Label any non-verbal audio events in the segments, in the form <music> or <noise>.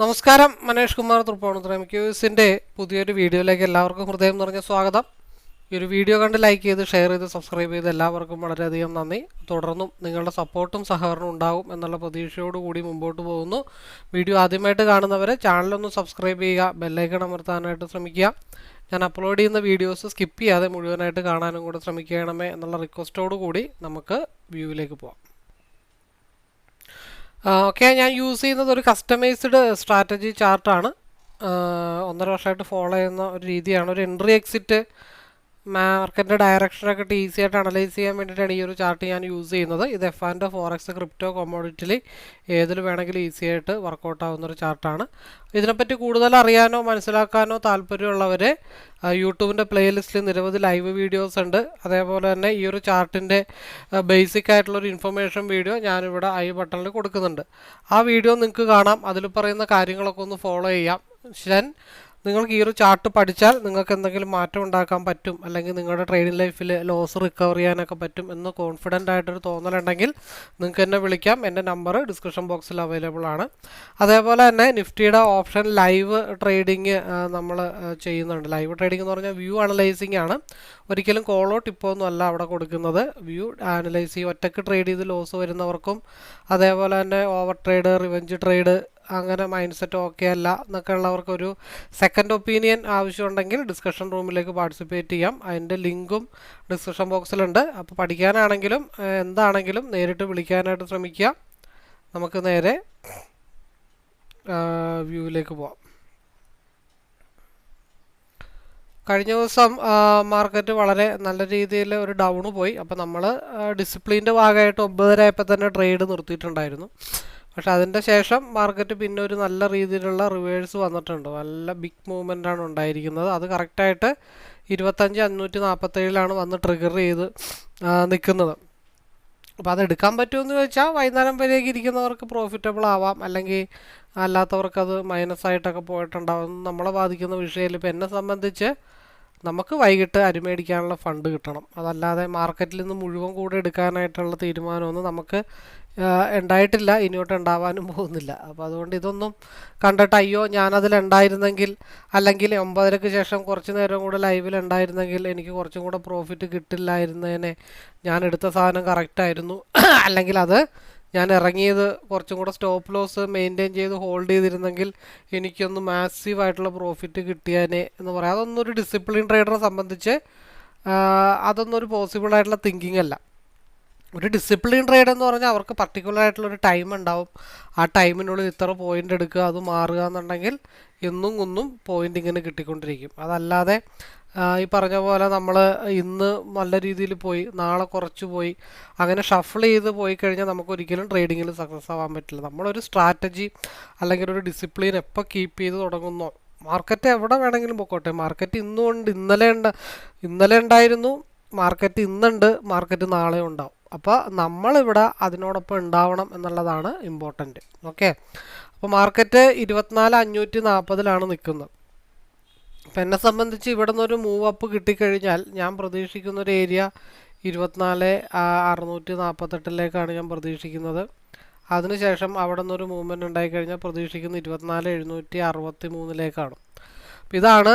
നമസ്കാരം മനേഷ് കുമാർ തൃപ്പൂണിത്തുറ ക്യൂസിന്റെ പുതിയൊരു വീഡിയോയിലേക്ക് എല്ലാവർക്കും ഹൃദയം നിറഞ്ഞ സ്വാഗതം. ഈ ഒരു വീഡിയോ കണ്ട് ലൈക്ക് ചെയ്ത് ഷെയർ ചെയ്ത് സബ്സ്ക്രൈബ് ചെയ്ത് എല്ലാവർക്കും വളരെയധികം നന്ദി. തുടർന്നും നിങ്ങളുടെ സപ്പോർട്ടും സഹകരണവും ഉണ്ടാകും എന്നുള്ള പ്രതീക്ഷയോടുകൂടി മുമ്പോട്ട് പോകുന്നു. വീഡിയോ ആദ്യമായിട്ട് കാണുന്നവരെ ചാനലൊന്ന് സബ്സ്ക്രൈബ് ചെയ്യുക ബെല്ലൈക്കൺ അമർത്താനായിട്ട് ശ്രമിക്കുക. ഞാൻ അപ്ലോഡ് ചെയ്യുന്ന വീഡിയോസ് സ്കിപ്പ് ചെയ്യാതെ മുഴുവനായിട്ട് കാണാനും കൂടെ ശ്രമിക്കണമേ എന്നുള്ള റിക്വസ്റ്റോടു കൂടി നമുക്ക് വ്യൂവിലേക്ക് പോവാം. ഓക്കെ ഞാൻ യൂസ് ചെയ്യുന്നത് ഒരു കസ്റ്റമൈസ്ഡ് സ്ട്രാറ്റജി ചാർട്ടാണ് ഒന്നര വർഷമായിട്ട് ഫോളോ ചെയ്യുന്ന ഒരു രീതിയാണ്. ഒരു എൻട്രി എക്സിറ്റ് മാർക്കറ്റിന്റെ ഡയറക്ഷനൊക്കെ ഈസി ആയിട്ട് അനലൈസ് ചെയ്യാൻ വേണ്ടിയിട്ടാണ് ഈ ഒരു ചാർട്ട് ഞാൻ യൂസ് ചെയ്യുന്നത്. ഇത് എഫ് ആൻഡ് ഫോറക്സ് ക്രിപ്റ്റോ കൊമോഡിറ്റിയിൽ ഏതിൽ വേണമെങ്കിലും ഈസി ആയിട്ട് വർക്കൗട്ട് ആവുന്ന ഒരു ചാർട്ടാണ് ഇതിനെപ്പറ്റി കൂടുതൽ അറിയാനോ മനസ്സിലാക്കാനോ താല്പര്യമുള്ളവർ യൂട്യൂബിന്റെ പ്ലേലിസ്റ്റിൽ നിരവധി ലൈവ് വീഡിയോസ് ഉണ്ട്. അതേപോലെ തന്നെ ഈ ഒരു ചാർട്ടിന്റെ ബേസിക് ആയിട്ടുള്ളൊരു ഇൻഫർമേഷൻ വീഡിയോ ഞാനിവിടെ ഐ ബട്ടണിൽ കൊടുക്കുന്നുണ്ട്. ആ വീഡിയോ നിങ്ങൾക്ക് കാണാം. അതിൽ പറയുന്ന കാര്യങ്ങളൊക്കെ ഒന്ന് ഫോളോ ചെയ്യാം. ശൻ നിങ്ങൾക്ക് ഈ ഒരു ചാർട്ട് പഠിച്ചാൽ നിങ്ങൾക്ക് എന്തെങ്കിലും മാറ്റം ഉണ്ടാക്കാൻ പറ്റും അല്ലെങ്കിൽ നിങ്ങളുടെ ട്രേഡിംഗ് ലൈഫിൽ ലോസ് റിക്കവർ ചെയ്യാനൊക്കെ പറ്റും എന്ന് കോൺഫിഡന്റ് ആയിട്ടൊരു തോന്നലുണ്ടെങ്കിൽ നിങ്ങൾക്ക് എന്നെ വിളിക്കാം. എന്റെ നമ്പർ ഡിസ്ക്രിപ്ഷൻ ബോക്സിൽ അവൈലബിൾ ആണ്. അതേപോലെ തന്നെ നിഫ്റ്റിയുടെ ഓപ്ഷൻ ലൈവ് ട്രേഡിങ് നമ്മൾ ചെയ്യുന്നുണ്ട്. ലൈവ് ട്രേഡിംഗ് എന്ന് പറഞ്ഞാൽ വ്യൂ അനലൈസിങ് ആണ്. ഒരിക്കലും കോളോ ടിപ്പോ ഒന്നും അല്ല അവിടെ കൊടുക്കുന്നത്. വ്യൂ അനലൈസ് ചെയ്യും. ഒറ്റയ്ക്ക് ട്രേഡ് ചെയ്ത് ലോസ് വരുന്നവർക്കും അതേപോലെ തന്നെ ഓവർ ട്രേഡ് റിവഞ്ച് ട്രേഡ് അങ്ങനെ മൈൻഡ് സെറ്റ് ഓക്കെ അല്ല എന്നൊക്കെ ഉള്ളവർക്കൊരു സെക്കൻഡ് ഒപ്പീനിയൻ ആവശ്യമുണ്ടെങ്കിൽ ഡിസ്കഷൻ റൂമിലേക്ക് പാർട്ടിസിപ്പേറ്റ് ചെയ്യാം. അതിന്റെ ലിങ്കും ഡിസ്കഷൻ ബോക്സിലുണ്ട് അപ്പോൾ പഠിക്കാനാണെങ്കിലും എന്താണെങ്കിലും നേരിട്ട് വിളിക്കാനായിട്ട് ശ്രമിക്കുക. നമുക്ക് നേരെ വ്യൂവിലേക്ക് പോവാം. കഴിഞ്ഞ ദിവസം മാർക്കറ്റ് വളരെ നല്ല രീതിയിൽ ഒരു ഡൗണ് പോയി. അപ്പോൾ നമ്മൾ ഡിസിപ്ലിന്റെ ഭാഗമായിട്ട് ഒമ്പതര ആയപ്പോൾ തന്നെ ട്രേഡ് നിർത്തിയിട്ടുണ്ടായിരുന്നു. പക്ഷെ അതിന്റെ ശേഷം മാർക്കറ്റ് പിന്നെ ഒരു നല്ല രീതിയിലുള്ള റിവേഴ്സ് വന്നിട്ടുണ്ട്. നല്ല ബിഗ് മൂവ്മെന്റ് ആണ് ഉണ്ടായിരിക്കുന്നത്. അത് കറക്റ്റായിട്ട് ഇരുപത്തഞ്ച് അഞ്ഞൂറ്റി നാൽപ്പത്തേഴിലാണ് വന്ന് ട്രിഗർ ചെയ്ത് നിൽക്കുന്നത്. അപ്പോൾ അത് എടുക്കാൻ പറ്റുമെന്ന് ചോദിച്ചാൽ വൈകുന്നേരം വരെയൊക്കെ ഇരിക്കുന്നവർക്ക് പ്രോഫിറ്റബിൾ ആവാം. അല്ലെങ്കിൽ അല്ലാത്തവർക്ക് അത് മൈനസ് ആയിട്ടൊക്കെ പോയിട്ടുണ്ടാവും. നമ്മളെ ബാധിക്കുന്ന വിഷയത്തിൽ ഇപ്പോൾ എന്നെ സംബന്ധിച്ച് നമുക്ക് വൈകിട്ട് അരിമേടിക്കാനുള്ള ഫണ്ട് കിട്ടണം. അതല്ലാതെ മാർക്കറ്റിൽ നിന്ന് മുഴുവൻ കൂടെ എടുക്കാനായിട്ടുള്ള തീരുമാനമൊന്നും നമുക്ക് ഉണ്ടായിട്ടില്ല ഇനിയോട്ട് ഉണ്ടാവാനും പോകുന്നില്ല. അപ്പോൾ അതുകൊണ്ട് ഇതൊന്നും കണ്ടിട്ട് അയ്യോ ഞാനതിലുണ്ടായിരുന്നെങ്കിൽ അല്ലെങ്കിൽ ഒമ്പതരക്ക് ശേഷം കുറച്ച് നേരം കൂടെ ലൈവിൽ ഉണ്ടായിരുന്നെങ്കിൽ എനിക്ക് കുറച്ചും കൂടെ പ്രോഫിറ്റ് കിട്ടില്ലായിരുന്നതിനെ ഞാൻ എടുത്ത സാധനം കറക്റ്റായിരുന്നു <coughs> അല്ലെങ്കിൽ അത് ഞാൻ ഇറങ്ങിയത് കുറച്ചും കൂടെ സ്റ്റോപ്പ് ലോസ് മെയിന്റെയിൻ ചെയ്ത് ഹോൾഡ് ചെയ്തിരുന്നെങ്കിൽ എനിക്കൊന്ന് മാസീവ് ആയിട്ടുള്ള പ്രോഫിറ്റ് കിട്ടിയാനേ എന്ന് പറയാം. അതൊന്നൊരു ഡിസിപ്ലിൻ ട്രേഡറെ സംബന്ധിച്ച് അതൊന്നും ഒരു പോസിബിൾ ആയിട്ടുള്ള തിങ്കിങ് അല്ല. ഒരു ഡിസിപ്ലിൻ ട്രേഡ് എന്ന് പറഞ്ഞാൽ അവർക്ക് പർട്ടിക്കുലർ ആയിട്ടുള്ള ഒരു ടൈം ഉണ്ടാവും. ആ ടൈമിനുള്ളിൽ ഇത്ര പോയിന്റ് എടുക്കുക അത് മാറുക എന്നുണ്ടെങ്കിൽ എന്നും കുന്നും പോയിന്റ് ഇങ്ങനെ കിട്ടിക്കൊണ്ടിരിക്കും. അതല്ലാതെ ഈ പറഞ്ഞ പോലെ നമ്മൾ ഇന്ന് നല്ല രീതിയിൽ പോയി നാളെ കുറച്ച് പോയി അങ്ങനെ ഷഫിൾ ചെയ്ത് പോയി കഴിഞ്ഞാൽ നമുക്ക് ഒരിക്കലും ട്രേഡിങ്ങിൽ സക്സസ് ആവാൻ പറ്റില്ല. നമ്മളൊരു സ്ട്രാറ്റജി അല്ലെങ്കിൽ ഒരു ഡിസിപ്ലിൻ എപ്പോൾ കീപ്പ് ചെയ്ത് തുടങ്ങുന്നോ മാർക്കറ്റ് എവിടെ വേണമെങ്കിലും പൊക്കോട്ടെ. മാർക്കറ്റ് ഇന്നുകൊണ്ട് ഇന്നലെ ഉണ്ട് ഇന്നലെ ഉണ്ടായിരുന്നു മാർക്കറ്റ് ഇന്നുണ്ട് മാർക്കറ്റ് നാളെ ഉണ്ടാവും. അപ്പോൾ നമ്മളിവിടെ അതിനോടൊപ്പം ഉണ്ടാവണം എന്നുള്ളതാണ് ഇമ്പോർട്ടന്റ് ഓക്കെ അപ്പോൾ മാർക്കറ്റ് ഇരുപത്തിനാല് അഞ്ഞൂറ്റി നാൽപ്പതിലാണ് നിൽക്കുന്നത്. അപ്പം എന്നെ സംബന്ധിച്ച് ഇവിടെ നിന്നൊരു മൂവ് അപ്പ് കിട്ടിക്കഴിഞ്ഞാൽ ഞാൻ പ്രതീക്ഷിക്കുന്ന ഒരു ഏരിയ ഇരുപത്തിനാല് അറുന്നൂറ്റി നാൽപ്പത്തെട്ടിലേക്കാണ് ഞാൻ പ്രതീക്ഷിക്കുന്നത്. അതിനുശേഷം അവിടെ നിന്നൊരു മൂവ്മെന്റ് ഉണ്ടായിക്കഴിഞ്ഞാൽ പ്രതീക്ഷിക്കുന്ന ഇരുപത്തിനാല് എഴുന്നൂറ്റി അറുപത്തി മൂന്നിലേക്കാണ് ഇതാണ്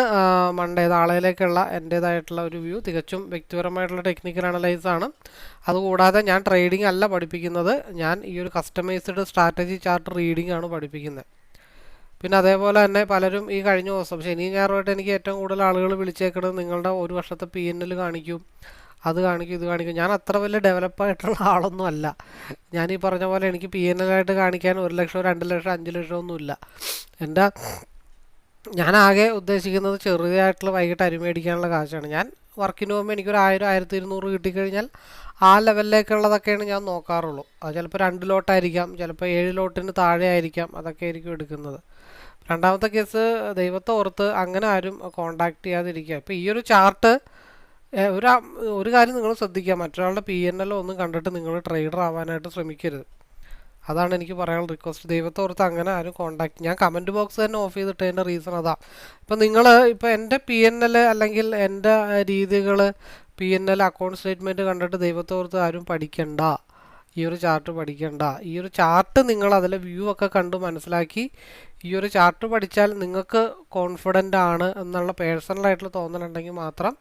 മൺഡേ നാളെയിലേക്കുള്ള എന്റേതായിട്ടുള്ള ഒരു വ്യൂ. തികച്ചും വ്യക്തിപരമായിട്ടുള്ള ടെക്നിക്കൽ അനലൈസ് ആണ്. അതുകൂടാതെ ഞാൻ ട്രേഡിംഗ് അല്ല പഠിപ്പിക്കുന്നത്. ഞാൻ ഈ ഒരു കസ്റ്റമൈസ്ഡ് സ്ട്രാറ്റജി ചാർട്ട് റീഡിംഗ് ആണ് പഠിപ്പിക്കുന്നത്. പിന്നെ അതേപോലെ തന്നെ പലരും ഈ കഴിഞ്ഞ ദിവസം ശനി ഞായറുമായിട്ട് എനിക്ക് ഏറ്റവും കൂടുതൽ ആളുകൾ വിളിച്ചേക്കുന്നത് നിങ്ങളുടെ ഒരു വർഷത്തെ പി എൻ എൽ കാണിക്കും അത് കാണിക്കും ഇത് കാണിക്കും. ഞാൻ അത്ര വലിയ ഡെവലപ്പായിട്ടുള്ള ആളൊന്നും അല്ല. ഞാൻ ഈ പറഞ്ഞ പോലെ എനിക്ക് പി എൻ എൽ ആയിട്ട് കാണിക്കാൻ ഒരു ലക്ഷം രണ്ട് ലക്ഷം അഞ്ച് ലക്ഷം ഒന്നുമില്ല. എന്റെ ഞാൻ ആകെ ഉദ്ദേശിക്കുന്നത് ചെറിയതായിട്ടുള്ള വൈകിട്ട് അരിമേടിക്കാനുള്ള കാശാണ്. ഞാൻ വർക്കിന് പോകുമ്പോൾ എനിക്കൊരു ആയിരം ആയിരത്തി ഇരുന്നൂറ് കിട്ടിക്കഴിഞ്ഞാൽ ആ ലെവലിലേക്കുള്ളതൊക്കെയാണ് ഞാൻ നോക്കാറുള്ളൂ. അത് ചിലപ്പോൾ രണ്ട് ലോട്ടായിരിക്കാം ചിലപ്പോൾ ഏഴ് ലോട്ടിന് താഴെ ആയിരിക്കാം അതൊക്കെ ആയിരിക്കും എടുക്കുന്നത്. രണ്ടാമത്തെ കേസ് ദൈവത്തെ ഓർത്ത് അങ്ങനെ ആരും കോണ്ടാക്ട് ചെയ്യാതിരിക്കുക. ഇപ്പോൾ ഈ ഒരു ചാർട്ട് ഒരു ഒരു കാര്യം നിങ്ങൾ ശ്രദ്ധിക്കുക. മറ്റൊരാളുടെ പി എൻ എൽ ഒന്നും കണ്ടിട്ട് നിങ്ങൾ ട്രേഡർ ആവാനായിട്ട് ശ്രമിക്കരുത്. അതാണ് എനിക്ക് പറയാനുള്ള റിക്വസ്റ്റ് ദൈവത്തെ ഓർത്ത് അങ്ങനെ ആരും കോണ്ടാക്ട് ഞാൻ കമന്റ് ബോക്സ് തന്നെ ഓഫ് ചെയ്തിട്ടതിന്റെ റീസൺ അതാ. ഇപ്പം നിങ്ങൾ ഇപ്പോൾ എന്റെ പി എൻ എൽ അല്ലെങ്കിൽ എന്റെ രീതികൾ P N L account statement കണ്ടിട്ട് ദൈവത്തെ ഓർത്ത് ആരും പഠിക്കണ്ട. ഈ ഒരു ചാർട്ട് പഠിക്കണ്ട. ഈ ഒരു ചാർട്ട് നിങ്ങൾ അതിലെ വ്യൂ ഒക്കെ കണ്ട് മനസ്സിലാക്കി. ഈ ഒരു ചാർട്ട് പഠിച്ചാൽ നിങ്ങൾക്ക് കോൺഫിഡന്റ് ആണ് എന്നുള്ള പേഴ്സണലായിട്ടുള്ള തോന്നലുണ്ടെങ്കിൽ മാത്രം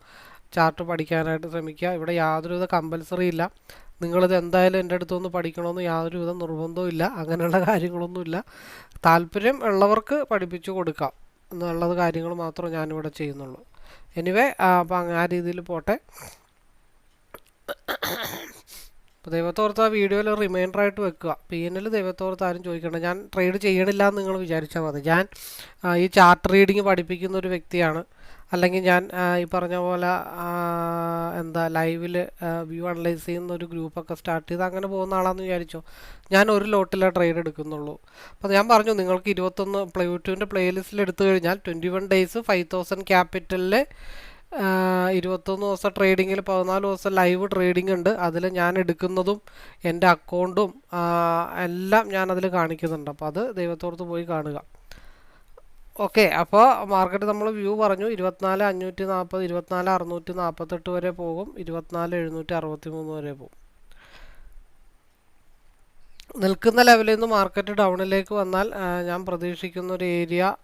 ചാർട്ട് പഠിക്കാനായിട്ട് ശ്രമിക്കുക. ഇവിടെ യാതൊരുവിധ കമ്പൽസറി ഇല്ല. നിങ്ങളിത് എന്തായാലും എന്റെ അടുത്തൊന്ന് പഠിക്കണമെന്ന് യാതൊരുവിധ നിർബന്ധവും ഇല്ല. അങ്ങനെയുള്ള കാര്യങ്ങളൊന്നുമില്ല. താല്പര്യം ഉള്ളവർക്ക് പഠിപ്പിച്ചു കൊടുക്കാം. എന്നുള്ളത് കാര്യങ്ങൾ മാത്രം ഞാനിവിടെ ചെയ്യുന്നുള്ളൂ. എനിവേ അപ്പം ആ രീതിയിൽ പോട്ടെ. ദൈവത്തോർത്ത് ആ വീഡിയോയിൽ റിമൈൻഡർ ആയിട്ട് വെക്കുക. പി എൻ എൽ ദൈവത്തോർത്ത് ആരും ചോദിക്കണ്ട. ഞാൻ ട്രേഡ് ചെയ്യണില്ല എന്ന് നിങ്ങൾ വിചാരിച്ചാൽ മതി. ഞാൻ ഈ ചാർട്ട് റീഡിങ് പഠിപ്പിക്കുന്ന ഒരു വ്യക്തിയാണ്. അല്ലെങ്കിൽ ഞാൻ ഈ പറഞ്ഞ പോലെ എന്താ ലൈവിൽ വ്യൂ അനലൈസ് ചെയ്യുന്ന ഒരു ഗ്രൂപ്പൊക്കെ സ്റ്റാർട്ട് ചെയ്ത് അങ്ങനെ പോകുന്ന ആളാണെന്ന് വിചാരിച്ചോ? ഞാൻ ഒരു ലോട്ടിലെ ട്രേഡ് എടുക്കുന്നുള്ളൂ. അപ്പോൾ ഞാൻ പറഞ്ഞു നിങ്ങൾക്ക് ഇരുപത്തൊന്ന് പ്ലേ യൂട്യൂബിന്റെ പ്ലേലിസ്റ്റിൽ എടുത്തു കഴിഞ്ഞാൽ twenty one days five thousand ക്യാപിറ്റലിൽ ഇരുപത്തൊന്ന് ദിവസം ട്രേഡിങ്ങിൽ പതിനാല് ദിവസം ലൈവ് ട്രേഡിംഗ് ഉണ്ട്. അതിൽ ഞാൻ എടുക്കുന്നതും എന്റെ അക്കൗണ്ടും എല്ലാം ഞാൻ അതിൽ കാണിക്കുന്നുണ്ട്. അപ്പോൾ അത് ദൈവത്തോർത്ത് പോയി കാണുക. ഓക്കെ അപ്പോൾ മാർക്കറ്റ് നമ്മൾ വ്യൂ പറഞ്ഞു. ഇരുപത്തിനാല് അഞ്ഞൂറ്റി നാൽപ്പത് ഇരുപത്തിനാല് അറുന്നൂറ്റി നാൽപ്പത്തെട്ട് വരെ പോകും. ഇരുപത്തിനാല് എഴുന്നൂറ്റി അറുപത്തി മൂന്ന് വരെ പോകും. നിൽക്കുന്ന ലെവലിൽ നിന്ന് മാർക്കറ്റ് ഡൗണിലേക്ക് വന്നാൽ ഞാൻ പ്രതീക്ഷിക്കുന്ന ഒരു ഏരിയ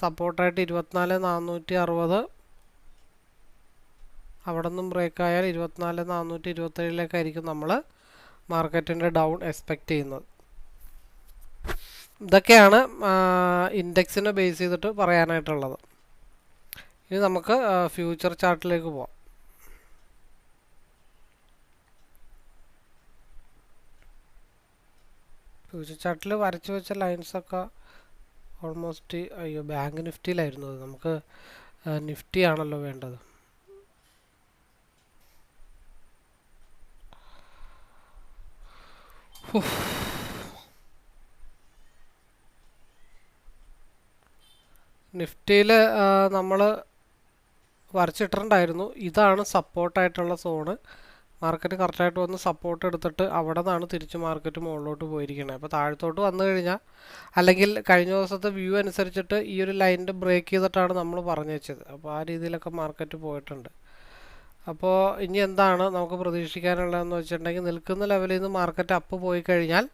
സപ്പോർട്ടായിട്ട് ഇരുപത്തിനാല് നാനൂറ്റി അറുപത്. അവിടെ നിന്നും ബ്രേക്ക് ആയാൽ ഇരുപത്തിനാല് നാനൂറ്റി ഇരുപത്തേഴിലേക്കായിരിക്കും നമ്മൾ മാർക്കറ്റിന്റെ ഡൗൺ എക്സ്പെക്റ്റ് ചെയ്യുന്നത്. ഇതൊക്കെയാണ് ഇൻഡെക്സിനെ ബേസ് ചെയ്തിട്ട് പറയാനായിട്ടുള്ളത്. ഇനി നമുക്ക് ഫ്യൂച്ചർ ചാർട്ടിലേക്ക് പോവാം. ഫ്യൂച്ചർ ചാർട്ടിൽ വരച്ചു വെച്ച ലൈൻസൊക്കെ ഓൾമോസ്റ്റ് അയ്യോ ബാങ്ക് നിഫ്റ്റിയിലായിരുന്നു അത്. നമുക്ക് നിഫ്റ്റി ആണല്ലോ വേണ്ടത്. നിഫ്റ്റിയിൽ നമ്മൾ വരച്ചിട്ടുണ്ടായിരുന്നു ഇതാണ് സപ്പോർട്ടായിട്ടുള്ള സോണ്. മാർക്കറ്റ് കറക്റ്റായിട്ട് വന്ന് സപ്പോർട്ട് എടുത്തിട്ട് അവിടെ നിന്നാണ് തിരിച്ച് മാർക്കറ്റ് മുകളിലോട്ട് പോയിരിക്കുന്നത് അപ്പോൾ താഴത്തോട്ട് വന്നു കഴിഞ്ഞാൽ അല്ലെങ്കിൽ കഴിഞ്ഞ ദിവസത്തെ വ്യൂ അനുസരിച്ചിട്ട് ഈ ഒരു ലൈനിന്റെ ബ്രേക്ക് ചെയ്തിട്ടാണ് നമ്മൾ പറഞ്ഞു വെച്ചത്. അപ്പോൾ ആ രീതിയിലൊക്കെ മാർക്കറ്റ് പോയിട്ടുണ്ട്. അപ്പോൾ ഇനി എന്താണ് നമുക്ക് പ്രതീക്ഷിക്കാനുള്ളതെന്ന് വെച്ചിട്ടുണ്ടെങ്കിൽ നിൽക്കുന്ന ലെവലിൽ നിന്ന് മാർക്കറ്റ് അപ്പ് പോയി കഴിഞ്ഞാൽ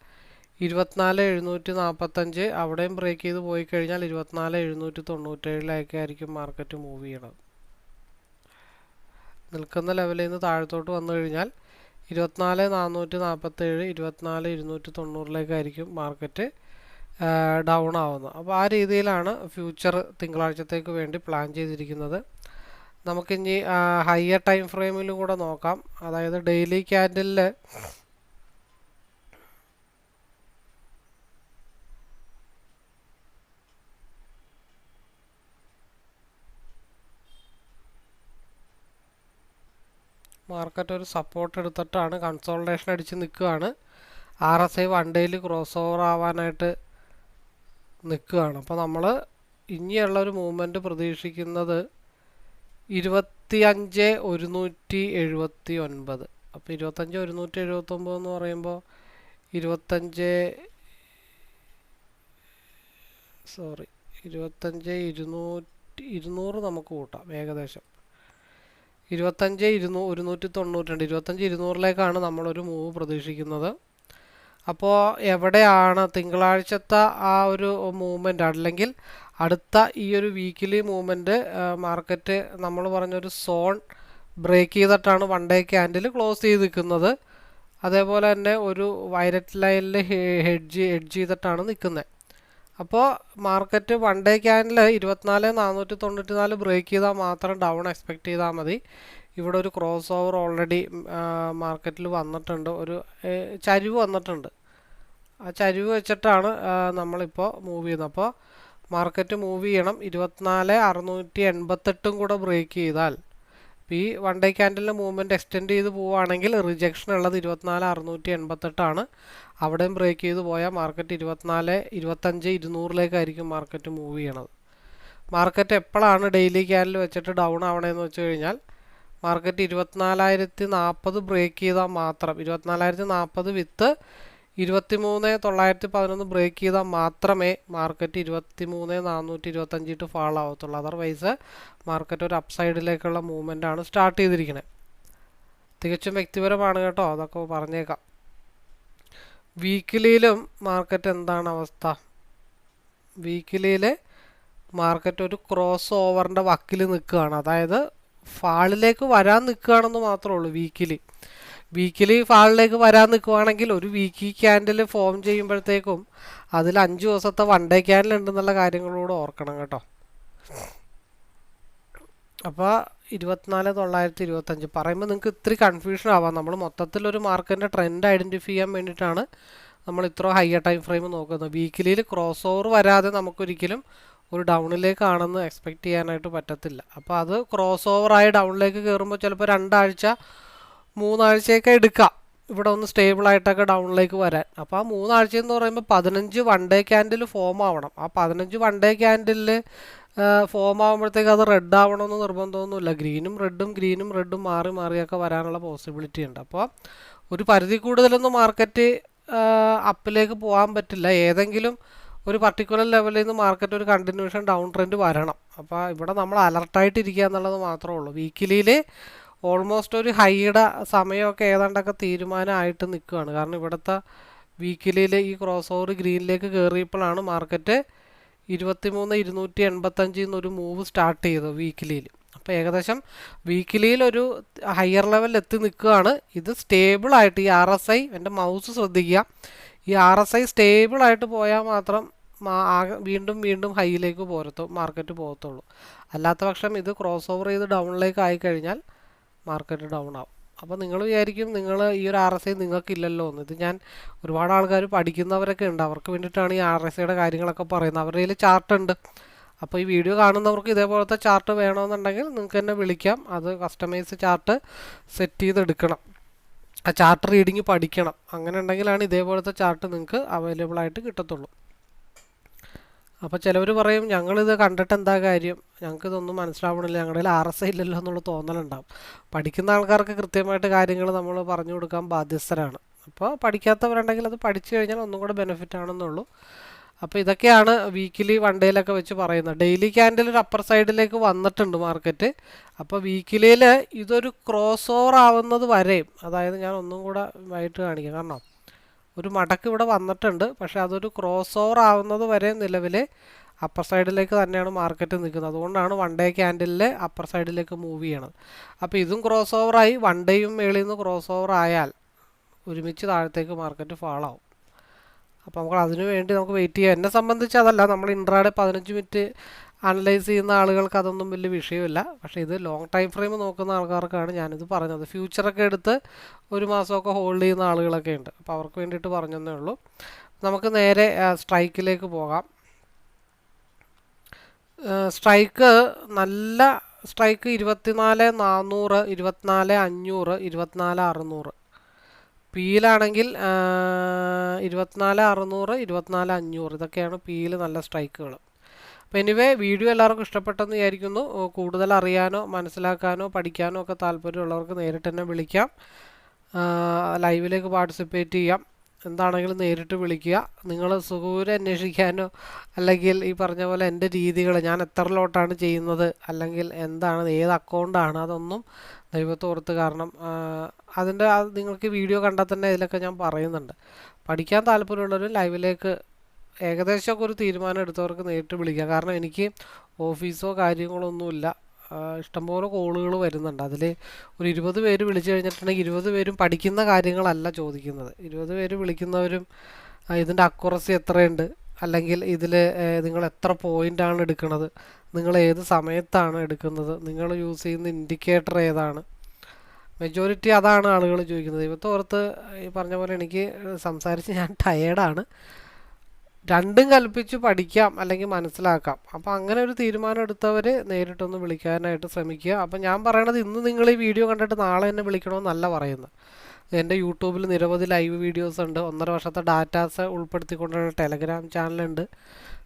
ഇരുപത്തിനാല് എഴുന്നൂറ്റി നാൽപ്പത്തഞ്ച് അവിടെയും ബ്രേക്ക് ചെയ്ത് പോയി കഴിഞ്ഞാൽ ഇരുപത്തിനാല് എഴുന്നൂറ്റി തൊണ്ണൂറ്റേഴിലേക്ക് ആയിരിക്കും മാർക്കറ്റ് മൂവ് ചെയ്യണത്. നിൽക്കുന്ന ലെവലിൽ നിന്ന് താഴത്തോട്ട് വന്നു കഴിഞ്ഞാൽ ഇരുപത്തിനാല് നാനൂറ്റി നാൽപ്പത്തേഴ് ഇരുപത്തിനാല് ഇരുന്നൂറ്റി തൊണ്ണൂറിലേക്കായിരിക്കും മാർക്കറ്റ് ഡൗൺ ആവുന്നത്. അപ്പോൾ ആ രീതിയിലാണ് ഫ്യൂച്ചർ തിങ്കളാഴ്ചത്തേക്ക് വേണ്ടി പ്ലാൻ ചെയ്തിരിക്കുന്നത്. നമുക്കിനി ഹയർ ടൈം ഫ്രെയിമിലും കൂടെ നോക്കാം. അതായത് ഡെയിലി ക്യാൻഡലിൽ മാർക്കറ്റ് ഒരു സപ്പോർട്ട് എടുത്തിട്ടാണ് കൺസോൾട്ടേഷൻ അടിച്ച് നിൽക്കുകയാണ്. ആർ എസ് ഐ വൺ ഡേയിൽ ക്രോസ് ഓവർ ആവാനായിട്ട് നിൽക്കുകയാണ്. അപ്പോൾ നമ്മൾ ഇനിയുള്ള ഒരു മൂവ്മെന്റ് പ്രതീക്ഷിക്കുന്നത് ഇരുപത്തി അഞ്ച് ഒരുന്നൂറ്റി എഴുപത്തി ഒൻപത് അപ്പോൾ ഇരുപത്തഞ്ച് ഒരുന്നൂറ്റി എഴുപത്തൊമ്പത് എന്ന് പറയുമ്പോൾ ഇരുപത്തഞ്ച് സോറി ഇരുപത്തഞ്ച് ഇരുന്നൂറ്റി ഇരുന്നൂറ് നമുക്ക് കൂട്ടാം ഏകദേശം. ഇരുപത്തഞ്ച് ഇരുന്നൂ ഒരുന്നൂറ്റി തൊണ്ണൂറ്റി രണ്ട് ഇരുപത്തഞ്ച് ഇരുന്നൂറിലേക്കാണ് നമ്മളൊരു മൂവ് പ്രതീക്ഷിക്കുന്നത്. അപ്പോൾ എവിടെയാണ് തിങ്കളാഴ്ചത്തെ ആ ഒരു മൂവ്മെന്റ് അല്ലെങ്കിൽ അടുത്ത ഈ ഒരു വീക്കിലി മൂവ്മെന്റ് മാർക്കറ്റ് നമ്മൾ പറഞ്ഞൊരു സോൺ ബ്രേക്ക് ചെയ്തിട്ടാണ് വൺ ഡേ ക്യാൻഡിൽ ക്ലോസ് ചെയ്ത് നിൽക്കുന്നത് അതേപോലെ തന്നെ ഒരു വയലറ്റ് ലൈനിൽ ഹെഡ്ജ് ഹെഡ്ജ് ചെയ്തിട്ടാണ് നിൽക്കുന്നത്. അപ്പോൾ മാർക്കറ്റ് വൺ ഡേ ക്യാനിൽ ഇരുപത്തിനാല് നാനൂറ്റി തൊണ്ണൂറ്റി നാല് ബ്രേക്ക് ചെയ്താൽ മാത്രം ഡൗൺ എക്സ്പെക്റ്റ് ചെയ്താൽ മതി. ഇവിടെ ഒരു ക്രോസ് ഓവർ ഓൾറെഡി മാർക്കറ്റിൽ വന്നിട്ടുണ്ട്. ഒരു ചരിവ് വന്നിട്ടുണ്ട്. ആ ചരിവ് വെച്ചിട്ടാണ് നമ്മളിപ്പോൾ മൂവ് ചെയ്യുന്നത്. അപ്പോൾ മാർക്കറ്റ് മൂവ് ചെയ്യണം. ഇരുപത്തിനാല് അറുന്നൂറ്റി എൺപത്തെട്ടും കൂടെ ബ്രേക്ക് ചെയ്താൽ ഈ വൺ ഡേ ക്യാൻഡലിന്റെ മൂവ്മെന്റ് എക്സ്റ്റെൻഡ് ചെയ്ത് പോവുകയാണെങ്കിൽ റിജക്ഷൻ ഉള്ളത് ഇരുപത്തിനാല് അറുന്നൂറ്റി എൺപത്തെട്ടാണ് അവിടെയും ബ്രേക്ക് ചെയ്ത് പോയാൽ മാർക്കറ്റ് ഇരുപത്തിനാല് ഇരുപത്തഞ്ച് ഇരുന്നൂറിലേക്കായിരിക്കും മാർക്കറ്റ് മൂവ് ചെയ്യണത്. മാർക്കറ്റ് എപ്പോഴാണ് ഡെയിലി ക്യാൻഡിൽ വെച്ചിട്ട് ഡൗൺ ആവണേന്ന് വെച്ച് കഴിഞ്ഞാൽ മാർക്കറ്റ് ഇരുപത്തിനാലായിരത്തി നാൽപ്പത് ബ്രേക്ക് ചെയ്താൽ മാത്രം ഇരുപത്തിനാലായിരത്തി നാൽപ്പത് വിത്ത് ഇരുപത്തി മൂന്ന് തൊള്ളായിരത്തി പതിനൊന്ന് ബ്രേക്ക് ചെയ്താൽ മാത്രമേ മാർക്കറ്റ് ഇരുപത്തി മൂന്ന് നാനൂറ്റി ഇരുപത്തഞ്ചിട്ട് ഫാൾ ആവത്തുള്ളൂ. അതർവൈസ് മാർക്കറ്റ് ഒരു അപ്സൈഡിലേക്കുള്ള മൂവ്മെന്റ് ആണ് സ്റ്റാർട്ട് ചെയ്തിരിക്കുന്നത് തികച്ചും വ്യക്തിപരമാണ് കേട്ടോ അതൊക്കെ പറഞ്ഞേക്കാം. വീക്കിലിയിലും മാർക്കറ്റ് എന്താണ് അവസ്ഥ? വീക്കിലിയിൽ മാർക്കറ്റ് ഒരു ക്രോസ് ഓവറിന്റെ വക്കിൽ നിൽക്കുകയാണ്. അതായത് ഫാളിലേക്ക് വരാൻ നിൽക്കുകയാണെന്ന് മാത്രമേ ഉള്ളൂ വീക്കിലി വീക്കിലി ഫാളിലേക്ക് വരാൻ നിൽക്കുവാണെങ്കിൽ ഒരു വീക്കി ക്യാൻഡിൽ ഫോം ചെയ്യുമ്പോഴത്തേക്കും അതിൽ അഞ്ച് ദിവസത്തെ വൺ ഡേ ക്യാൻഡിൽ ഉണ്ടെന്നുള്ള കാര്യങ്ങളോട് ഓർക്കണം കേട്ടോ. അപ്പോൾ ഇരുപത്തിനാല് തൊള്ളായിരത്തി ഇരുപത്തഞ്ച് പറയുമ്പോൾ നിങ്ങൾക്ക് ഇത്തിരി കൺഫ്യൂഷൻ ആവാം. നമ്മൾ മൊത്തത്തിൽ ഒരു മാർക്കറ്റിന്റെ ട്രെൻഡ് ഐഡന്റിഫൈ ചെയ്യാൻ വേണ്ടിയിട്ടാണ് നമ്മൾ ഇത്ര ഹയർ ടൈം ഫ്രെയിം നോക്കുന്നത്. വീക്കിലിയിൽ ക്രോസ് ഓവർ വരാതെ നമുക്കൊരിക്കലും ഒരു ഡൗണിലേക്കാണെന്ന് എക്സ്പെക്റ്റ് ചെയ്യാനായിട്ട് പറ്റത്തില്ല. അപ്പോൾ അത് ക്രോസ് ഓവറായി ഡൗണിലേക്ക് കയറുമ്പോൾ ചിലപ്പോൾ രണ്ടാഴ്ച മൂന്നാഴ്ചയൊക്കെ എടുക്കാം. ഇവിടെ ഒന്ന് സ്റ്റേബിൾ ആയിട്ടൊക്കെ ഡൗണിലേക്ക് വരാൻ. അപ്പോൾ ആ മൂന്നാഴ്ച എന്ന് പറയുമ്പോൾ പതിനഞ്ച് വൺ ഡേ ക്യാൻഡിൽ ഫോം ആവണം. ആ പതിനഞ്ച് വൺ ഡേ ക്യാൻഡിൽ ഫോം ആകുമ്പോഴത്തേക്ക് അത് റെഡ് ആവണമെന്ന് നിർബന്ധമൊന്നുമില്ല. ഗ്രീനും റെഡും ഗ്രീനും റെഡും മാറി മാറിയൊക്കെ വരാനുള്ള പോസിബിലിറ്റി ഉണ്ട്. അപ്പോൾ ഒരു പരിധി കൂടുതലൊന്നും മാർക്കറ്റ് അപ്പിലേക്ക് പോകാൻ പറ്റില്ല. ഏതെങ്കിലും ഒരു പർട്ടിക്കുലർ ലെവലിൽ നിന്ന് മാർക്കറ്റ് ഒരു കണ്ടിന്യൂഷൻ ഡൗൺ ട്രെൻഡ് വരണം. അപ്പോൾ ഇവിടെ നമ്മൾ അലർട്ടായിട്ടിരിക്കുക എന്നുള്ളത് മാത്രമേ ഉള്ളൂ. വീക്കിലിയിൽ ഓൾമോസ്റ്റ് ഒരു ഹൈയുടെ സമയമൊക്കെ ഏതാണ്ടൊക്കെ തീരുമാനമായിട്ട് നിൽക്കുകയാണ്. കാരണം ഇവിടുത്തെ വീക്കിലിയിൽ ഈ ക്രോസ് ഓവർ ഗ്രീനിലേക്ക് കയറിയപ്പോഴാണ് മാർക്കറ്റ് ഇരുപത്തിമൂന്ന് ഇരുന്നൂറ്റി എൺപത്തഞ്ചിൽ നിന്നൊരു മൂവ് സ്റ്റാർട്ട് ചെയ്തത് വീക്കിലിയിൽ അപ്പോൾ ഏകദേശം വീക്കിലിയിൽ ഒരു ഹയർ ലെവലിൽ എത്തി നിൽക്കുകയാണ്. ഇത് സ്റ്റേബിളായിട്ട് ഈ ആർ എസ് ഐ എന്റെ മൗസ് ശ്രദ്ധിക്കുക. ഈ ആർ എസ് ഐ സ്റ്റേബിളായിട്ട് പോയാൽ മാത്രം വീണ്ടും വീണ്ടും ഹൈയിലേക്ക് പോരത്തു മാർക്കറ്റ് പോകത്തുള്ളൂ. അല്ലാത്ത പക്ഷം ഇത് ക്രോസ് ഓവർ ചെയ്ത് ഡൗണിലേക്ക് ആയി കഴിഞ്ഞാൽ മാർക്കറ്റ് ഡൗൺ ആവും അപ്പോൾ നിങ്ങൾ വിചാരിക്കും നിങ്ങൾ ഈ ഒരു ആർ എസ് ഐ നിങ്ങൾക്കില്ലല്ലോ എന്ന്. ഇത് ഞാൻ ഒരുപാട് ആൾക്കാർ പഠിക്കുന്നവരൊക്കെ ഉണ്ട്. അവർക്ക് വേണ്ടിയിട്ടാണ് ഈ ആർ എസ് ഐയുടെ കാര്യങ്ങളൊക്കെ പറയുന്നത്. അവരുടെ കയ്യിൽ ചാർട്ട് ഉണ്ട്. അപ്പോൾ ഈ വീഡിയോ കാണുന്നവർക്ക് ഇതേപോലത്തെ ചാർട്ട് വേണമെന്നുണ്ടെങ്കിൽ നിങ്ങൾക്ക് തന്നെ വിളിക്കാം. അത് കസ്റ്റമൈസ് ചാർട്ട് സെറ്റ് ചെയ്തെടുക്കണം. ആ ചാർട്ട് റീഡിങ് പഠിക്കണം. അങ്ങനെ ഉണ്ടെങ്കിലാണ് ഇതേപോലത്തെ ചാർട്ട് നിങ്ങൾക്ക് അവൈലബിൾ ആയിട്ട് കിട്ടത്തുള്ളൂ. അപ്പോൾ ചിലവർ പറയും ഞങ്ങളിത് കണ്ടിട്ട് എന്താ കാര്യം? ഞങ്ങൾക്ക് ഇതൊന്നും മനസ്സിലാവണില്ല. ഞങ്ങളുടെ ആർ എസ് ഐ ഇല്ലല്ലോ എന്നുള്ള തോന്നലുണ്ടാവും. പഠിക്കുന്ന ആൾക്കാർക്ക് കൃത്യമായിട്ട് കാര്യങ്ങൾ നമ്മൾ പറഞ്ഞു കൊടുക്കാൻ ബാധ്യസ്ഥരാണ്. അപ്പോൾ പഠിക്കാത്തവരുണ്ടെങ്കിൽ അത് പഠിച്ചു കഴിഞ്ഞാൽ ഒന്നും കൂടെ ബെനിഫിറ്റ് ആണെന്നുള്ളൂ. അപ്പോൾ ഇതൊക്കെയാണ് വീക്കിലി വൺ ഡേയിലൊക്കെ വെച്ച് പറയുന്നത്. ഡെയിലി ക്യാൻഡിൽ ഒരു അപ്പർ സൈഡിലേക്ക് വന്നിട്ടുണ്ട് മാർക്കറ്റ് അപ്പോൾ വീക്കിലിയിൽ ഇതൊരു ക്രോസ് ഓവർ ആവുന്നത് വരെയും അതായത് ഞാൻ ഒന്നും കൂടെ വൈകിട്ട് കാണിക്കാം. കാരണം ഒരു മടക്ക് ഇവിടെ വന്നിട്ടുണ്ട്. പക്ഷേ അതൊരു ക്രോസ് ഓവർ ആവുന്നത് വരെ നിലവിൽ അപ്പർ സൈഡിലേക്ക് തന്നെയാണ് മാർക്കറ്റ് നിൽക്കുന്നത്. അതുകൊണ്ടാണ് വൺ ഡേ ക്യാൻഡിലിൽ അപ്പർ സൈഡിലേക്ക് മൂവ് ചെയ്യണത്. അപ്പോൾ ഇതും ക്രോസ് ഓവറായി വൺ ഡേയും മേളിൽ നിന്ന് ക്രോസ് ഓവർ ആയാൽ ഒരുമിച്ച് താഴത്തേക്ക് മാർക്കറ്റ് ഫാളാവും അപ്പോൾ നമുക്ക് അതിനു വേണ്ടി നമുക്ക് വെയിറ്റ് ചെയ്യാം. എന്നെ സംബന്ധിച്ച് അതല്ല. നമ്മൾ ഇൻട്രാഡേ പതിനഞ്ച് മിനിറ്റ് അനലൈസ് ചെയ്യുന്ന ആളുകൾക്ക് അതൊന്നും വലിയ വിഷയമില്ല. പക്ഷേ ഇത് ലോങ് ടൈം ഫ്രെയിം നോക്കുന്ന ആൾക്കാർക്കാണ് ഞാനിത് പറഞ്ഞത്. ഫ്യൂച്ചറൊക്കെ എടുത്ത് ഒരു മാസമൊക്കെ ഹോൾഡ് ചെയ്യുന്ന ആളുകളൊക്കെ ഉണ്ട്. അപ്പോൾ അവർക്ക് വേണ്ടിയിട്ട് പറഞ്ഞതേ ഉള്ളൂ. നമുക്ക് നേരെ സ്ട്രൈക്കിലേക്ക് പോകാം. സ്ട്രൈക്ക് നല്ല സ്ട്രൈക്ക് ഇരുപത്തിനാല് നാനൂറ് ഇരുപത്തിനാല് അഞ്ഞൂറ് ഇരുപത്തിനാല് അറുന്നൂറ്. പിയിലാണെങ്കിൽ ഇരുപത്തിനാല് അറുന്നൂറ് ഇരുപത്തിനാല് അഞ്ഞൂറ്. ഇതൊക്കെയാണ് പിയിൽ നല്ല സ്ട്രൈക്കുകൾ അപ്പോൾ എനിവേ വീഡിയോ എല്ലാവർക്കും ഇഷ്ടപ്പെട്ടെന്ന് വിചാരിക്കുന്നു. കൂടുതൽ അറിയാനോ മനസ്സിലാക്കാനോ പഠിക്കാനോ ഒക്കെ താല്പര്യമുള്ളവർക്ക് നേരിട്ട് തന്നെ വിളിക്കാം. ലൈവിലേക്ക് പാർട്ടിസിപ്പേറ്റ് ചെയ്യാം. എന്താണെങ്കിലും നേരിട്ട് വിളിക്കുക. നിങ്ങൾ സുഖൂരം അന്വേഷിക്കാനോ അല്ലെങ്കിൽ ഈ പറഞ്ഞ പോലെ എന്റെ രീതികൾ ഞാൻ എത്ര ലോട്ടാണ് ചെയ്യുന്നത് അല്ലെങ്കിൽ എന്താണ് ഏത് അക്കൗണ്ടാണ് അതൊന്നും ദൈവത്തോർത്ത് കാരണം അതിന്റെ നിങ്ങൾക്ക് വീഡിയോ കണ്ടാൽ തന്നെ ഇതിലൊക്കെ ഞാൻ പറയുന്നുണ്ട്. പഠിക്കാൻ താല്പര്യമുള്ളവർ ലൈവിലേക്ക് ഏകദേശമൊക്കെ ഒരു തീരുമാനം എടുത്തവർക്ക് നേരിട്ട് വിളിക്കാം. കാരണം എനിക്ക് ഓഫീസോ കാര്യങ്ങളോ ഒന്നുമില്ല. ഇഷ്ടംപോലെ കോളുകൾ വരുന്നുണ്ട്. അതിൽ ഒരു ഇരുപത് പേര് വിളിച്ചു കഴിഞ്ഞിട്ടുണ്ടെങ്കിൽ ഇരുപത് പേരും പഠിക്കുന്ന കാര്യങ്ങളല്ല ചോദിക്കുന്നത്. ഇരുപത് പേര് വിളിക്കുന്നവരും ഇതിന്റെ അക്യുറസി എത്രയുണ്ട്? അല്ലെങ്കിൽ ഇതിൽ നിങ്ങൾ എത്ര പോയിന്റാണ് എടുക്കുന്നത്? നിങ്ങൾ ഏത് സമയത്താണ് എടുക്കുന്നത്? നിങ്ങൾ യൂസ് ചെയ്യുന്ന ഇൻഡിക്കേറ്റർ ഏതാണ്? മെജോറിറ്റി അതാണ് ആളുകൾ ചോദിക്കുന്നത്. ദൈവത്തെ ഓർത്ത് ഈ പറഞ്ഞ പോലെ എനിക്ക് സംസാരിച്ച് ഞാൻ ടയേർഡാണ് രണ്ടും കൽപ്പിച്ച് പഠിക്കാം അല്ലെങ്കിൽ മനസ്സിലാക്കാം. അപ്പോൾ അങ്ങനെ ഒരു തീരുമാനം എടുത്തവർ നേരിട്ടൊന്ന് വിളിക്കാനായിട്ട് ശ്രമിക്കുക. അപ്പോൾ ഞാൻ പറയണത് ഇന്ന് നിങ്ങൾ ഈ വീഡിയോ കണ്ടിട്ട് നാളെ എന്നെ വിളിക്കണമെന്നല്ല പറയുന്നത്. എന്റെ യൂട്യൂബിൽ നിരവധി ലൈവ് വീഡിയോസ് ഉണ്ട്. ഒന്നര വർഷത്തെ ഡാറ്റാസ് ഉൾപ്പെടുത്തിക്കൊണ്ടുള്ള ടെലഗ്രാം ചാനലുണ്ട്.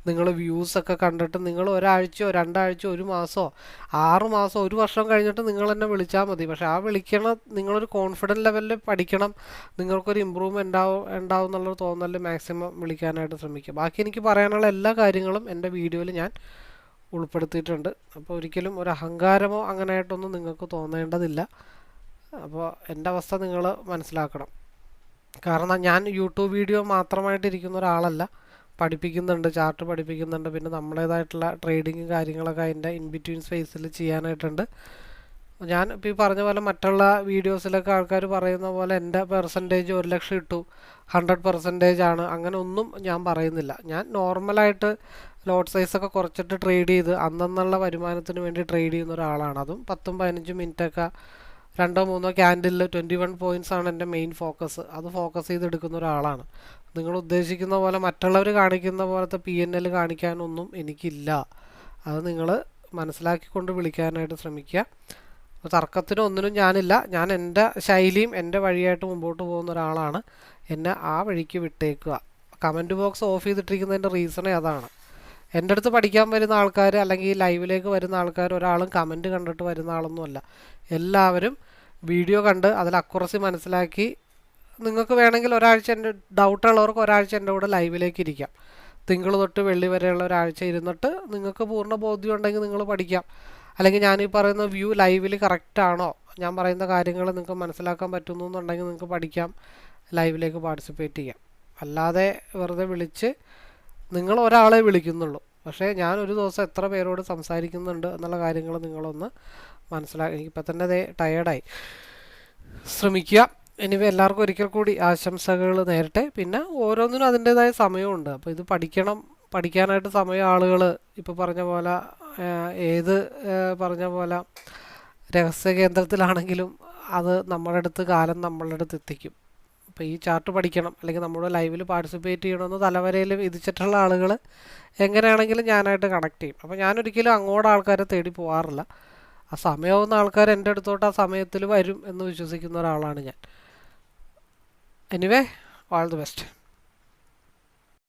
നിങ്ങൾ വ്യൂസൊക്കെ കണ്ടിട്ട് നിങ്ങൾ ഒരാഴ്ചയോ രണ്ടാഴ്ചയോ ഒരു മാസമോ ആറ് മാസമോ ഒരു വർഷം കഴിഞ്ഞിട്ട് നിങ്ങൾ എന്നെ വിളിച്ചാൽ മതി. പക്ഷെ ആ വിളിക്കണം നിങ്ങളൊരു കോൺഫിഡന്റ് ലെവലിൽ പഠിക്കണം. നിങ്ങൾക്കൊരു ഇമ്പ്രൂവ്മെന്റ് ഉണ്ടാവും ഉണ്ടാവും എന്നുള്ളൊരു തോന്നൽ മാക്സിമം വിളിക്കാനായിട്ട് ശ്രമിക്കുക. ബാക്കി എനിക്ക് പറയാനുള്ള എല്ലാ കാര്യങ്ങളും എന്റെ വീഡിയോയിൽ ഞാൻ ഉൾപ്പെടുത്തിയിട്ടുണ്ട്. അപ്പോൾ ഒരിക്കലും ഒരു അഹങ്കാരമോ അങ്ങനെയായിട്ടൊന്നും നിങ്ങൾക്ക് തോന്നേണ്ടതില്ല. അപ്പോൾ എന്റെ അവസ്ഥ നിങ്ങൾ മനസ്സിലാക്കണം. കാരണം ഞാൻ യൂട്യൂബ് വീഡിയോ മാത്രമായിട്ട് ഇരിക്കുന്ന ഒരാളല്ല. പഠിപ്പിക്കുന്നുണ്ട് ചാർട്ട് പഠിപ്പിക്കുന്നുണ്ട് പിന്നെ നമ്മുടേതായിട്ടുള്ള ട്രേഡിങ്ങും കാര്യങ്ങളൊക്കെ അതിന്റെ ഇൻ ബിറ്റ്വീൻ സ്പേസിൽ ചെയ്യാനായിട്ടുണ്ട്. ഞാൻ ഇപ്പോൾ ഈ പറഞ്ഞ പോലെ മറ്റുള്ള വീഡിയോസിലൊക്കെ ആൾക്കാർ പറയുന്ന പോലെ എന്റെ പെർസെന്റേജ് ഒരു ലക്ഷം ഇട്ടു ഹൺഡ്രഡ് പെർസെന്റേജ് ആണ്. അങ്ങനെ ഒന്നും ഞാൻ പറയുന്നില്ല. ഞാൻ നോർമലായിട്ട് ലോട്ട് സൈസൊക്കെ കുറച്ചിട്ട് ട്രേഡ് ചെയ്ത് അന്നന്നുള്ള വരുമാനത്തിന് വേണ്ടി ട്രേഡ് ചെയ്യുന്ന ഒരാളാണ്. അതും പത്തും പതിനഞ്ചും മിനിറ്റൊക്കെ രണ്ടോ മൂന്നോ ക്യാൻഡിലിൽ ട്വന്റി വൺ പോയിന്റ്സ് ആണ് എന്റെ മെയിൻ ഫോക്കസ് അത് ഫോക്കസ് ചെയ്തെടുക്കുന്ന ഒരാളാണ്. നിങ്ങൾ ഉദ്ദേശിക്കുന്ന പോലെ മറ്റുള്ളവർ കാണിക്കുന്ന പോലത്തെ പി എൻ എൽ കാണിക്കാനൊന്നും എനിക്കില്ല. അത് നിങ്ങൾ മനസ്സിലാക്കിക്കൊണ്ട് വിളിക്കാനായിട്ട് ശ്രമിക്കുക. തർക്കത്തിനും ഒന്നിനും ഞാനില്ല. ഞാൻ എന്റെ ശൈലിയും എന്റെ വഴിയായിട്ട് മുമ്പോട്ട് പോകുന്ന ഒരാളാണ്. എന്നെ ആ വഴിക്ക് വിട്ടേക്കുക. കമന്റ് ബോക്സ് ഓഫ് ചെയ്തിട്ടിരിക്കുന്നതിന്റെ റീസണേ അതാണ് എന്റെ അടുത്ത് പഠിക്കാൻ വരുന്ന ആൾക്കാർ അല്ലെങ്കിൽ ലൈവിലേക്ക് വരുന്ന ആൾക്കാർ ഒരാളും കമന്റ് കണ്ടിട്ട് വരുന്ന ആളൊന്നുമല്ല എല്ലാവരും വീഡിയോ കണ്ട് അതിൽ അക്കുറസി മനസ്സിലാക്കി നിങ്ങൾക്ക് വേണമെങ്കിൽ ഒരാഴ്ച എന്റെ ഡൗട്ടുള്ളവർക്ക് ഒരാഴ്ച എന്റെ കൂടെ ലൈവിലേക്ക് ഇരിക്കാം. തിങ്കൾ തൊട്ട് വെള്ളി വരെയുള്ള ഒരാഴ്ച ഇരുന്നിട്ട് നിങ്ങൾക്ക് പൂർണ ബോധ്യം ഉണ്ടെങ്കിൽ നിങ്ങൾ പഠിക്കാം. അല്ലെങ്കിൽ ഞാൻ ഈ പറയുന്ന വ്യൂ ലൈവിൽ കറക്റ്റാണോ ഞാൻ പറയുന്ന കാര്യങ്ങൾ നിങ്ങൾക്ക് മനസ്സിലാക്കാൻ പറ്റുന്നു എന്നുണ്ടെങ്കിൽ നിങ്ങൾക്ക് പഠിക്കാം. ലൈവിലേക്ക് പാർട്ടിസിപ്പേറ്റ് ചെയ്യാം. അല്ലാതെ വെറുതെ വിളിച്ച് നിങ്ങൾ ഒരാളെ വിളിക്കുന്നുള്ളൂ. പക്ഷേ ഞാൻ ഒരു ദിവസം എത്ര പേരോട് സംസാരിക്കുന്നുണ്ട് എന്നുള്ള കാര്യങ്ങൾ നിങ്ങളൊന്ന് മനസ്സിലാക്കി എനിക്കിപ്പോൾ തന്നെ അതേ ടയേർഡായി ശ്രമിക്കുക. എനിവേ എല്ലാവർക്കും ഒരിക്കൽ കൂടി ആശംസകൾ നേരട്ടെ. പിന്നെ ഓരോന്നിനും അതിന്റേതായ സമയമുണ്ട്. അപ്പോൾ ഇത് പഠിക്കണം പഠിക്കാനായിട്ട് സമയം ആളുകൾ ഇപ്പോൾ പറഞ്ഞ പോലെ ഏത് പറഞ്ഞ പോലെ രഹസ്യ കേന്ദ്രത്തിലാണെങ്കിലും അത് നമ്മുടെ അടുത്ത് കാലം നമ്മളുടെ അടുത്ത് എത്തിക്കും. അപ്പോൾ ഈ ചാർട്ട് പഠിക്കണം. അല്ലെങ്കിൽ നമ്മുടെ ലൈവിൽ പാർട്ടിസിപ്പേറ്റ് ചെയ്യണമെന്ന് തലവരയിൽ വിധിച്ചിട്ടുള്ള ആളുകൾ എങ്ങനെയാണെങ്കിലും ഞാനായിട്ട് കണക്ട് ചെയ്യും. അപ്പോൾ ഞാനൊരിക്കലും അങ്ങോട്ട് ആൾക്കാരെ തേടി പോകാറില്ല ആ സമയമാവുന്ന ആൾക്കാർ എന്റെ അടുത്തോട്ട് ആ സമയത്തിൽ വരും എന്ന് വിശ്വസിക്കുന്ന ഒരാളാണ് ഞാൻ. Anyway all the best